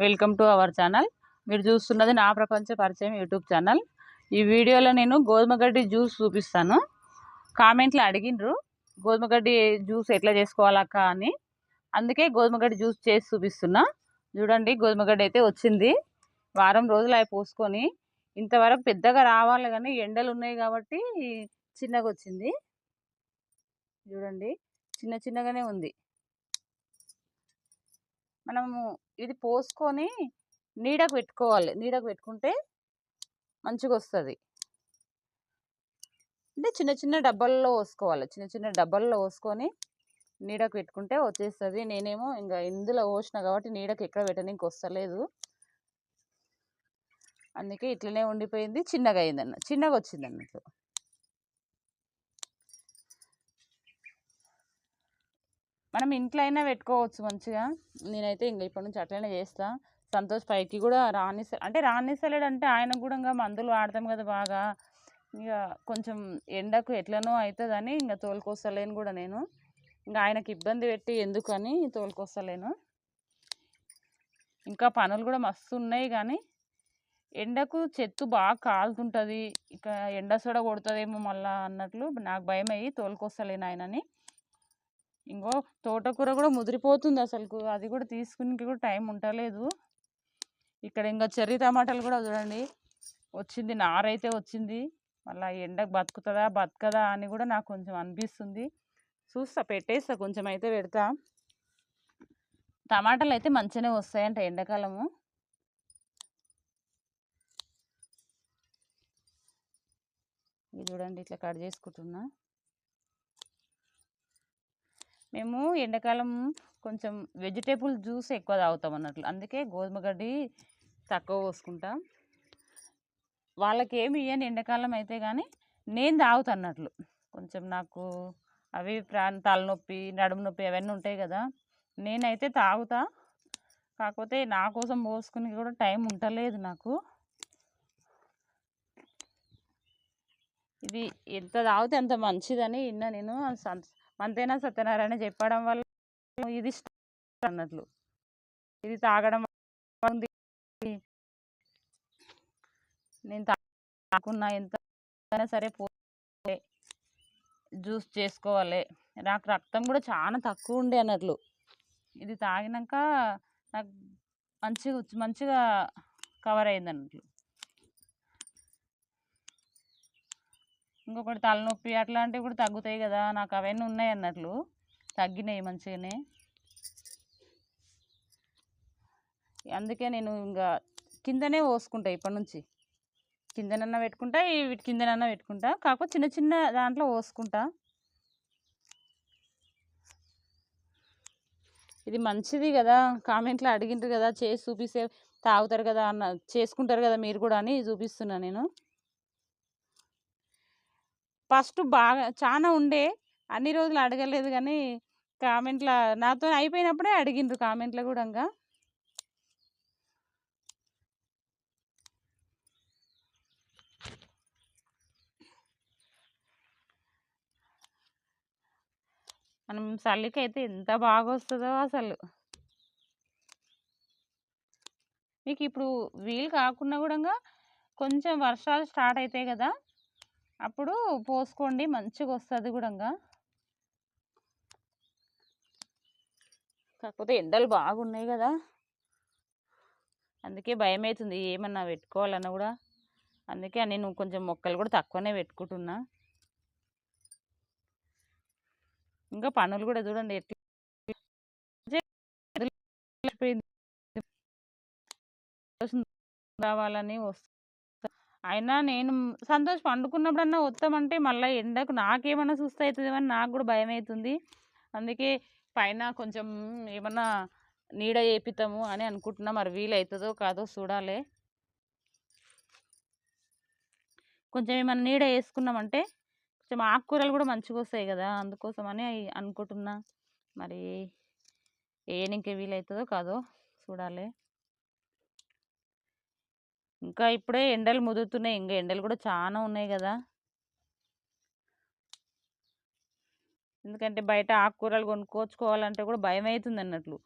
Welcome to our channel. మీరు చూస్తున్నది నా ప్రపంచ పరిచయం యూట్యూబ్ ఛానల్. ఈ వీడియోలో నేను గోధుమ గడ్డి జ్యూస్ చూపిస్తాను. కామెంట్లో అడిగినరు గోధుమ గడ్డి జ్యూస్ ఎట్లా చేసుకోవాలక్క అని. అందుకే గోధుమ గడ్డి జ్యూస్ చేసి చూపిస్తున్నా. చూడండి గోధుమ గడ్డి అయితే వచ్చింది. వారం రోజులు అవి పోసుకొని ఇంతవరకు పెద్దగా రావాలి కానీ ఎండలు ఉన్నాయి కాబట్టి చిన్నగా వచ్చింది. చూడండి చిన్న చిన్నగానే ఉంది. మనము ఇది పోసుకొని నీడకు పెట్టుకోవాలి. నీడకు పెట్టుకుంటే మంచిగా వస్తుంది అంటే చిన్న చిన్న డబ్బాల్లో పోసుకోవాలి. చిన్న చిన్న డబ్బాల్లో పోసుకొని నీడకు పెట్టుకుంటే వచ్చేస్తుంది. నేనేమో ఇంకా ఇందులో పోసిన కాబట్టి నీడకు ఎక్కడ పెట్టడానికి వస్తలేదు. అందుకే ఇట్లనే ఉండిపోయింది. చిన్నగా అయిందన్న చిన్నగా వచ్చింది అన్నట్లు మనం ఇంట్లో అయినా పెట్టుకోవచ్చు మంచిగా. నేనైతే ఇంకా ఇప్పటి నుంచి అట్లనే చేస్తా. సంతోష్ పైకి కూడా రానిస్తా అంటే రానిస్తలేడు అంటే ఆయన కూడా ఇంకా మందులు వాడతాం కదా బాగా. ఇక కొంచెం ఎండకు ఎట్లనో అవుతుందని ఇంకా తోలుకొస్తలేను కూడా నేను. ఇంకా ఆయనకి ఇబ్బంది పెట్టి ఎందుకని తోలుకొస్తలేను. ఇంకా పనులు కూడా మస్తు ఉన్నాయి కానీ ఎండకు చెట్టు బాగా కాలుతుంటుంది. ఇక ఎండ సొడ కొడుతుందేమో మళ్ళా అన్నట్లు నాకు భయం అయ్యి తోలుకొస్తలేను ఆయనని. ఇంకో తోటకూర కూడా ముదిరిపోతుంది అసలు అది కూడా తీసుకునే కూడా టైం ఉండలేదు. ఇక్కడ ఇంకా చెర్రీ టమాటాలు కూడా చూడండి. వచ్చింది నారైతే వచ్చింది. మళ్ళీ ఎండకు బతుకుతుందా బతకదా అని కూడా నాకు కొంచెం అనిపిస్తుంది. చూస్తా పెట్టేస్తా కొంచెం అయితే పెడతా. టమాటాలు అయితే మంచిగానే వస్తాయంట ఎండాకాలము. ఇది చూడండి ఇట్లా కట్ చేసుకుంటున్నా. మేము ఎండాకాలం కొంచెం వెజిటేబుల్ జ్యూస్ ఎక్కువ తాగుతాం అన్నట్లు. అందుకే గోధుమ గడ్డి తక్కువ పోసుకుంటాం. వాళ్ళకి ఏమి ఇవ్వని ఎండాకాలం అయితే కానీ నేను తాగుతా అన్నట్లు. కొంచెం నాకు అవి ప్రాణ తలనొప్పి నడుము నొప్పి అవన్నీ ఉంటాయి కదా నేనైతే తాగుతా. కాకపోతే నా కోసం పోసుకుని కూడా టైం ఉండలేదు నాకు. ఇది ఎంత తాగితే అంత మంచిదని విన్నా నేను. మంతేనా సత్యనారాయణ? చెప్పడం వల్ల ఇది అన్నట్లు. ఇది తాగడం నేను తాకున్నా ఎంత సరే పోలే జ్యూస్ చేసుకోవాలి. నాకు రక్తం కూడా చాలా తక్కువ ఉండే అన్నట్లు. ఇది తాగినాక నాకు మంచిగా మంచిగా కవర్ అయింది అన్నట్లు. ఇంకొకటి తలనొప్పి అట్లాంటివి కూడా తగ్గుతాయి కదా నాకు అవన్నీ ఉన్నాయి అన్నట్లు. తగ్గినాయి మంచిగానే. అందుకే నేను ఇంకా కిందనే పోసుకుంటా ఇప్పటి నుంచి. కిందనన్నా పెట్టుకుంటా వీటి కిందనన్నా పెట్టుకుంటా. కాకపోతే చిన్న చిన్న దాంట్లో పోసుకుంటా. ఇది మంచిది కదా కామెంట్లో అడిగింటారు కదా చేసి చూపిస్తే తాగుతారు కదా అన్న చేసుకుంటారు కదా మీరు కూడా అని చూపిస్తున్నా నేను. ఫస్ట్ బాగా చాలా ఉండే. అన్ని రోజులు అడగలేదు కానీ కామెంట్లో నాతో అయిపోయినప్పుడే అడిగిండ్రు కామెంట్లో కూడా ఇంకా మనం చలికి అయితే ఎంత బాగా వస్తుందో అసలు. మీకు ఇప్పుడు వీలు కాకుండా కూడా కొంచెం వర్షాలు స్టార్ట్ అవుతాయి కదా అప్పుడు పోసుకోండి మంచిగా వస్తుంది కూడా కాకపోతే ఎండలు బాగున్నాయి కదా. అందుకే భయం అవుతుంది ఏమన్నా పెట్టుకోవాలన్నా కూడా. అందుకే నేను కొంచెం మొక్కలు కూడా తక్కువనే పెట్టుకుంటున్నా. ఇంకా పనులు కూడా చూడండి ఎట్లా రావాలని వస్తుంది అయినా నేను సంతోష్ పండుకున్నప్పుడన్నా వస్తామంటే మళ్ళీ ఎండకు నాకేమన్నా సుస్థ అవుతుందేమని నాకు కూడా భయం అవుతుంది అందుకే పైన కొంచెం ఏమన్నా నీడ వేపిస్తాము అని అనుకుంటున్నా. మరి వీలవుతుందో కాదో చూడాలి. కొంచెం ఏమన్నా నీడ వేసుకున్నామంటే కొంచెం ఆకుకూరలు కూడా మంచిగా వస్తాయి కదా అందుకోసమని అనుకుంటున్నా. మరి ఏనికి వీలవుతుందో కాదో చూడాలి. ఇంకా ఇప్పుడే ఎండలు ముదురుతున్నాయి. ఇంకా ఎండలు కూడా చాలా ఉన్నాయి కదా! ఎందుకంటే బయట ఆకుకూరలు కొనుక్కోచుకోవాలంటే కూడా భయం అవుతుంది అన్నట్లు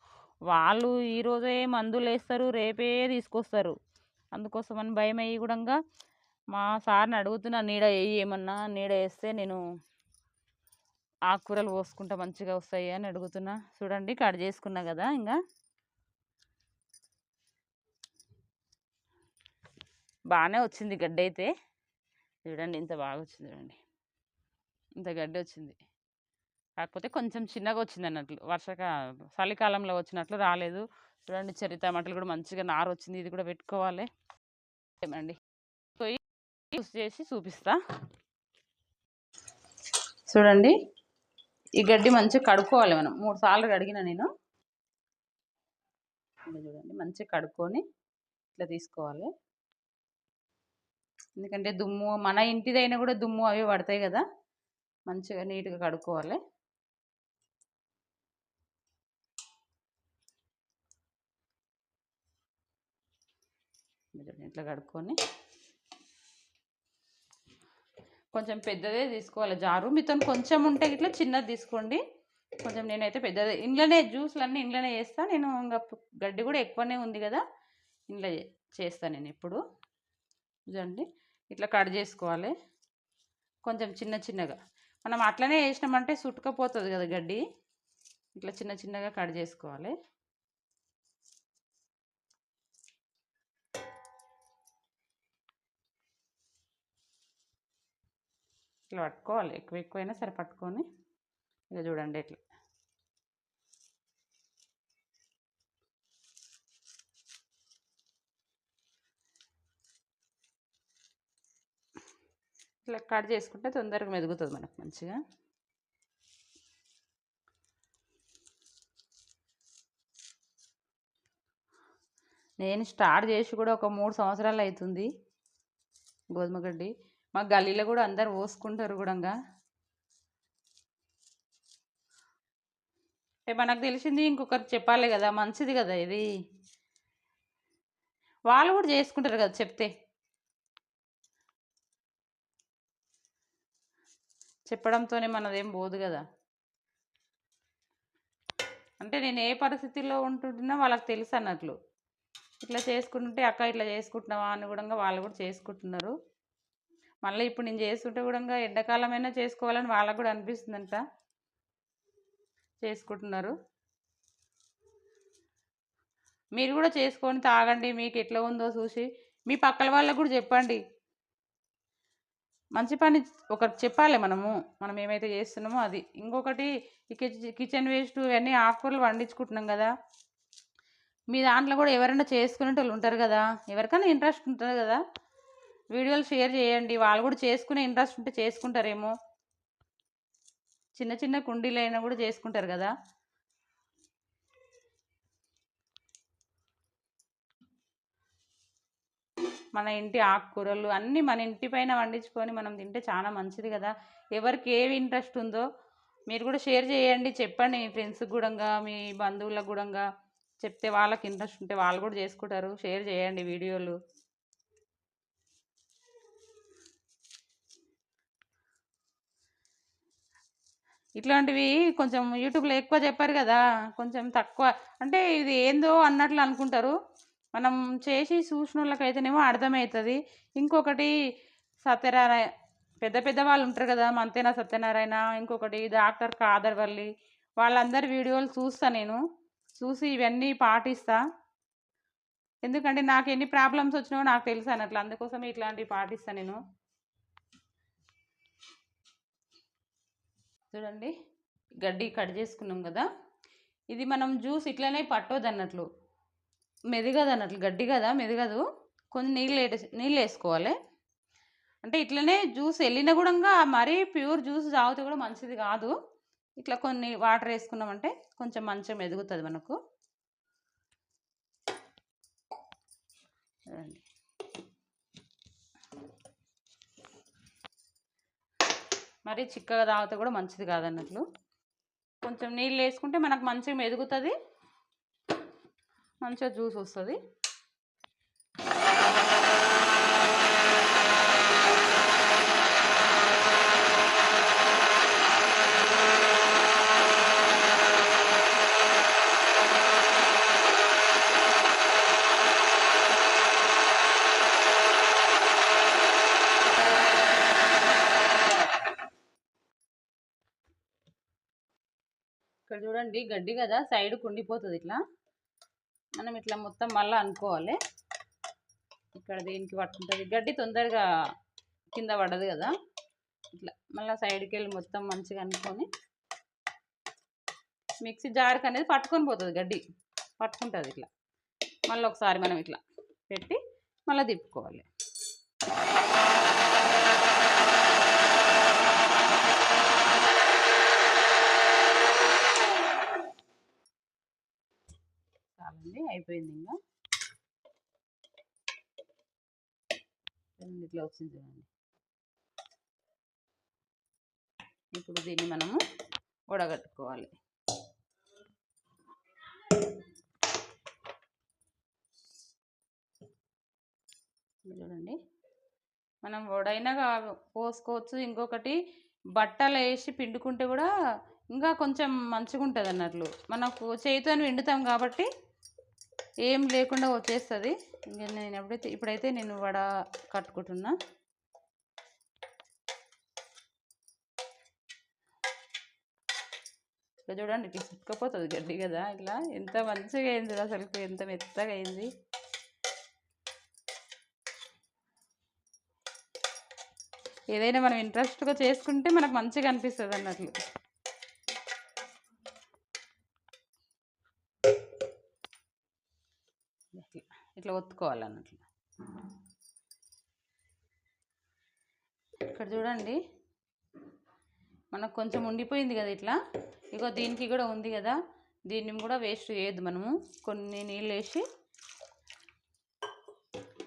వాళ్ళు ఈరోజే మందులు వేస్తారు రేపే తీసుకొస్తారు. అందుకోసమని భయం అయ్యి కూడా మా సార్ని అడుగుతున్నా నీడ వేయి ఏమన్నా? నీడ వేస్తే నేను ఆకుకూరలు పోసుకుంటా మంచిగా వస్తాయి అని అడుగుతున్నా. చూడండి కట్ చేసుకున్నా కదా! ఇంకా బాగానే వచ్చింది గడ్డి అయితే చూడండి ఇంత బాగా వచ్చింది చూడండి. ఇంత గడ్డి వచ్చింది కాకపోతే కొంచెం చిన్నగా వచ్చింది అన్నట్లు వర్షక చలికాలంలో వచ్చినట్లు రాలేదు. చూడండి చెర్రీ టమాటాలు కూడా మంచిగా నారు వచ్చింది ఇది కూడా పెట్టుకోవాలి. ఏమండి? పోయి యూస్ చేసి చూపిస్తా. చూడండి ఈ గడ్డి మంచిగా కడుక్కోవాలి మనం. మూడు సార్లు కడిగిన నేను. చూడండి మంచిగా కడుక్కొని ఇట్లా తీసుకోవాలి. ఎందుకంటే దుమ్ము మన ఇంటిదైనా కూడా దుమ్ము అవి పడతాయి కదా. మంచిగా నీట్గా కడుక్కోవాలి. ఇట్లా కడుక్కొని కొంచెం పెద్దదే తీసుకోవాలి. జారు మీతో కొంచెం ఉంటే ఇట్లా చిన్నది తీసుకోండి. కొంచెం నేనైతే పెద్దది. ఇంట్లోనే జ్యూస్లు అన్నీ ఇంట్లోనే చేస్తాను నేను ఇంకా గడ్డి కూడా ఎక్కువనే ఉంది కదా. ఇంట్లో చేస్తాను నేను ఇప్పుడు. చూడండి. ఇట్లా కట్ చేసుకోవాలి. కొంచెం చిన్న చిన్నగా. మనం అట్లనే వేసినామంటే సుట్టుకపోతుంది కదా గడ్డి. ఇట్లా చిన్న చిన్నగా కట్ చేసుకోవాలి. ఇట్లా పట్టుకోవాలి. ఎక్కువ ఎక్కువైనా సరే పట్టుకొని. ఇక చూడండి ఇట్లా ఇట్లా కట్ చేసుకుంటే తొందరగా మెదుగుతుంది మనకు మంచిగా. నేను స్టార్ట్ చేసి కూడా ఒక మూడు సంవత్సరాలు అవుతుంది గోధుమ గడ్డి. మా గల్లీలో కూడా అందరు పోసుకుంటారు కూడా మనకు తెలిసింది ఇంకొకరు చెప్పాలి కదా మంచిది కదా ఇది. వాళ్ళు కూడా చేసుకుంటారు కదా చెప్తే. చెప్పడంతోనే మనదేం పోదు కదా అంటే నేను ఏ పరిస్థితిలో ఉంటుంటున్నా వాళ్ళకి తెలుసు అన్నట్లు. ఇట్లా చేసుకుంటుంటే అక్క ఇట్లా చేసుకుంటున్నావా? అని కూడా వాళ్ళు కూడా చేసుకుంటున్నారు. మళ్ళీ ఇప్పుడు నేను చేస్తుంటే కూడా ఎండాకాలమైనా చేసుకోవాలని వాళ్ళకు కూడా అనిపిస్తుందంట. చేసుకుంటున్నారు. మీరు కూడా చేసుకొని తాగండి. మీకు ఎట్లా ఉందో చూసి. మీ పక్కల వాళ్ళకు కూడా చెప్పండి. మంచి పని ఒకటి చెప్పాలి మనము. మనం ఏమైతే చేస్తున్నామో అది. ఇంకొకటి ఈ కిచెన్ వేస్ట్ ఇవన్నీ ఆకుకూరలు వండించుకుంటున్నాం కదా. మీ దాంట్లో కూడా ఎవరైనా చేసుకునే వాళ్ళు ఉంటారు కదా. ఎవరికైనా ఇంట్రెస్ట్ ఉంటుంది కదా. వీడియోలు షేర్ చేయండి. వాళ్ళు కూడా చేసుకునే ఇంట్రెస్ట్ ఉంటే చేసుకుంటారేమో. చిన్న చిన్న కుండీలైనా కూడా చేసుకుంటారు కదా. మన ఇంటి ఆకుకూరలు అన్నీ మన ఇంటి పైన వండించుకొని మనం తింటే చాలా మంచిది కదా. ఎవరికి ఏవి ఇంట్రెస్ట్ ఉందో మీరు కూడా షేర్ చేయండి చెప్పండి మీ ఫ్రెండ్స్కి కూడా మీ బంధువులకు కూడా. చెప్తే వాళ్ళకి ఇంట్రెస్ట్ ఉంటే వాళ్ళు కూడా చేసుకుంటారు. షేర్ చేయండి వీడియోలు. ఇట్లాంటివి కొంచెం యూట్యూబ్లో ఎక్కువ చెప్పారు కదా. కొంచెం తక్కువ. అంటే ఇది ఏందో అన్నట్లు అనుకుంటారు. మనం చేసి చూసిన వాళ్ళకైతేనేమో అర్థమవుతుంది ఇంకొకటి సత్యనారాయణ పెద్ద పెద్ద వాళ్ళు ఉంటారు కదా మంతేనా సత్యనారాయణ ఇంకొకటి డాక్టర్ కాదర్వల్లి వాళ్ళందరి వీడియోలు చూస్తా నేను. చూసి ఇవన్నీ పాటిస్తా. ఎందుకంటే నాకు ఎన్ని ప్రాబ్లమ్స్ వచ్చినో నాకు తెలుసు అన్నట్లు. అందుకోసం ఇట్లాంటివి పాటిస్తాను నేను. చూడండి గడ్డి కట్ చేసుకున్నాం కదా. ఇది మనం జ్యూస్ ఇట్లనే పట్టొద్దు అన్నట్లు మెదగదు అన్నట్లు గడ్డి కదా మెదగదు. కొంచెం నీళ్ళు నీళ్ళు వేసుకోవాలి. అంటే ఇట్లనే జ్యూస్ వెళ్ళిన కూడా మరీ ప్యూర్ జ్యూస్ తాగితే కూడా మంచిది కాదు. ఇట్లా కొన్ని వాటర్ వేసుకున్నామంటే కొంచెం మంచిగా మెదుగుతుంది మనకు. మరి చిక్కగా తాగితే కూడా మంచిది కాదన్నట్లు. కొంచెం నీళ్ళు వేసుకుంటే మనకు మంచిగా మెదుగుతుంది మంచిగా జ్యూస్ వస్తుంది. ఇక్కడ చూడండి గడ్డి కదా సైడ్ కుండిపోతుంది ఇట్లా. మనం ఇట్లా మొత్తం మళ్ళీ అనుకోవాలి. ఇక్కడ దీనికి పట్టుకుంటుంది. గడ్డి తొందరగా కింద పడదు కదా. ఇట్లా మళ్ళీ సైడ్కి వెళ్ళి మొత్తం మంచిగా అనుకొని మిక్సీ జార్కి అనేది పట్టుకొని పోతుంది గడ్డి. పట్టుకుంటుంది ఇట్లా. మళ్ళీ ఒకసారి మనం ఇట్లా పెట్టి మళ్ళీ తిప్పుకోవాలి. చాలండి అయిపోయింది ఇంకా. ఇట్లా వచ్చింది చూడండి. ఇప్పుడు దీన్ని మనము వడగట్టుకోవాలి. చూడండి. మనం వడైనా కా- పోసుకోవచ్చు. ఇంకొకటి బట్టలు వేసి పిండుకుంటే కూడా ఇంకా కొంచెం మంచిగా ఉంటుంది అన్నట్లు. మనకు చేతితో పిండుతాం కాబట్టి ఏం లేకుండా వచ్చేస్తుంది. ఇంకా నేను ఎప్పుడైతే ఇప్పుడైతే నేను వడ కట్టుకుంటున్నా. ఇక చూడండి ఇట్లా చిక్కపోతుంది గడ్డి కదా. ఇట్లా ఎంత మంచిగా అయింది అసలు ఎంత మెత్తగా అయింది. ఏదైనా మనం ఇంట్రెస్ట్గా చేసుకుంటే మనకు మంచిగా అనిపిస్తుంది అన్నట్లు. ఇట్లా ఇట్లా ఒత్తుకోవాలి అన్నట్లు ఇక్కడ చూడండి. మనకు కొంచెం ఉండిపోయింది కదా ఇట్లా. ఇగో దీనికి కూడా ఉంది కదా. దీన్ని కూడా వేస్ట్ చేయొద్దు మనము. కొన్ని నీళ్ళు వేసి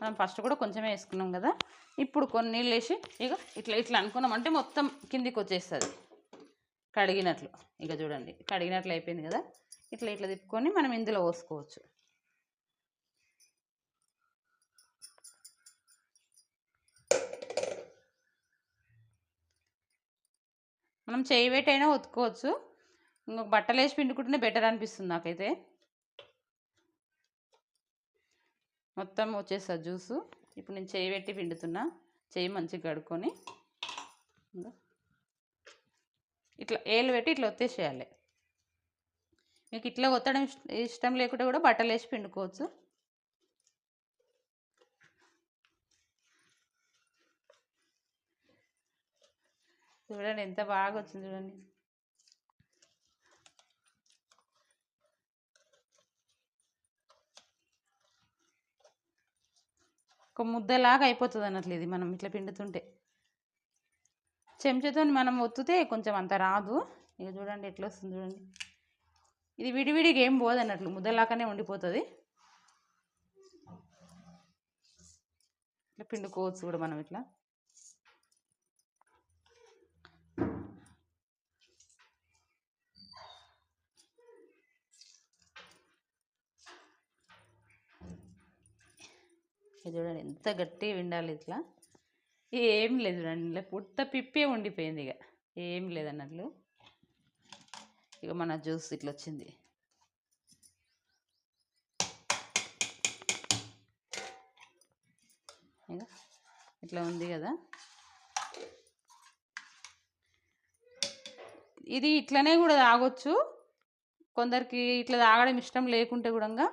మనం ఫస్ట్ కూడా కొంచెమే వేసుకున్నాం కదా. ఇప్పుడు కొన్ని నీళ్ళు వేసి ఇక ఇట్లా ఇట్లా అనుకున్నాం అంటే మొత్తం కిందికి వచ్చేస్తుంది. కడిగినట్లు. ఇక చూడండి. కడిగినట్లు అయిపోయింది కదా. ఇట్లా ఇట్లా తిప్పుకొని మనం ఇందులో పోసుకోవచ్చు. మనం చేయి పెట్టైనా ఉతుకోవచ్చు ఇంకొక బట్టలు వేసి పిండుకుంటేనే బెటర్ అనిపిస్తుంది నాకైతే. మొత్తం వచ్చేస్తుంది జ్యూసు. ఇప్పుడు నేను చేయి పెట్టి పిండుతున్నా. చేయి మంచిగా కడుక్కొని ఇట్లా ఏలు పెట్టి ఇట్లా ఒత్తేసేయాలి. మీకు ఇట్లా ఒత్తడం ఇష్ట- ఇష్టం లేకుండా కూడా బట్టలు వేసి పిండుకోవచ్చు. చూడండి ఎంత బాగా వచ్చింది చూడండి. ఒక ముద్దలాగా అయిపోతుంది అన్నట్లు ఇది మనం ఇట్లా పిండుతుంటే. చెంచాతో మనం ఒత్తితే కొంచెం అంత రాదు. ఇక చూడండి ఎట్లా వస్తుంది చూడండి. ఇది విడివిడిగా ఏం పోదు అన్నట్లు ముద్దలాగానే ఉండిపోతుంది. ఇట్లా పిండుకోవచ్చు కూడా మనం ఇట్లా. చూడండి ఎంత గట్టిగా విండాలి ఇట్లా. ఏం లేదు చూడండి ఇలా పుట్ట పిప్పే ఉండిపోయింది ఇక. ఏం లేదన్నట్లు ఇక మన జ్యూస్ ఇట్లా వచ్చింది. ఇంకా ఇట్లా ఉంది కదా. ఇది ఇట్లనే కూడా తాగొచ్చు. కొందరికి ఇట్లా తాగడం ఇష్టం లేకుంటే కూడా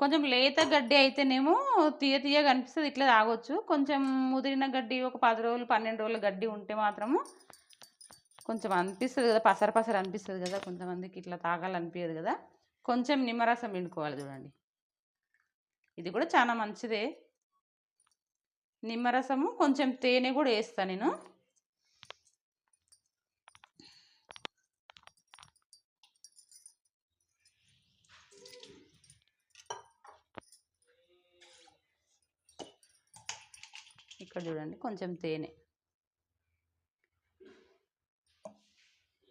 కొంచెం లేత గడ్డి అయితేనేమో తీయ తీయగా అనిపిస్తుంది ఇట్లా తాగొచ్చు. కొంచెం ముదిరిన గడ్డి ఒక పది రోజులు పన్నెండు రోజుల గడ్డి ఉంటే మాత్రము కొంచెం అనిపిస్తుంది కదా పసర పసర అనిపిస్తుంది కదా కొంతమందికి ఇట్లా తాగాలనిపించదు కదా. కొంచెం నిమ్మరసం పిండుకోవాలి చూడండి. ఇది కూడా చాలా మంచిదే. నిమ్మరసము కొంచెం తేనె కూడా వేస్తాను నేను. ఇక్కడ చూడండి కొంచెం తేనె.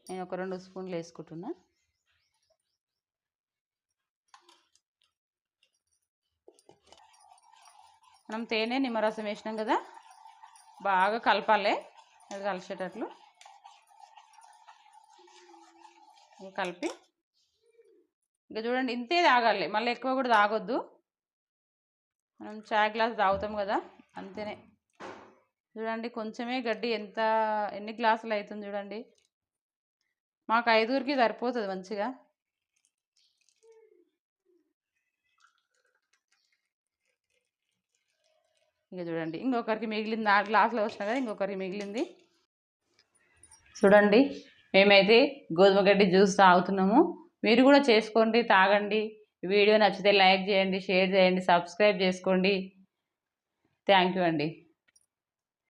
నేను ఒక రెండు స్పూన్లు వేసుకుంటున్నా. మనం తేనె నిమ్మరసం వేసినాం కదా బాగా కలపాలి అది కలిసేటట్లు. కలిపి. ఇంకా చూడండి ఇంతే తాగాలి మళ్ళీ ఎక్కువ కూడా తాగొద్దు. మనం చాయ్ గ్లాస్ తాగుతాం కదా అంతేనే. చూడండి కొంచెమే గడ్డి ఎంత ఎన్ని గ్లాసులు అవుతుంది చూడండి. మాకు ఐదుగురికి సరిపోతుంది మంచిగా. ఇంకా చూడండి ఇంకొకరికి మిగిలింది ఆ గ్లాసులు వచ్చిన కదా ఇంకొకరికి మిగిలింది. చూడండి మేమైతే గోధుమ గడ్డి జ్యూస్ తాగుతున్నాము. మీరు కూడా చేసుకోండి తాగండి. వీడియో నచ్చితే లైక్ చేయండి షేర్ చేయండి సబ్స్క్రైబ్ చేసుకోండి. థ్యాంక్ యూ అండి.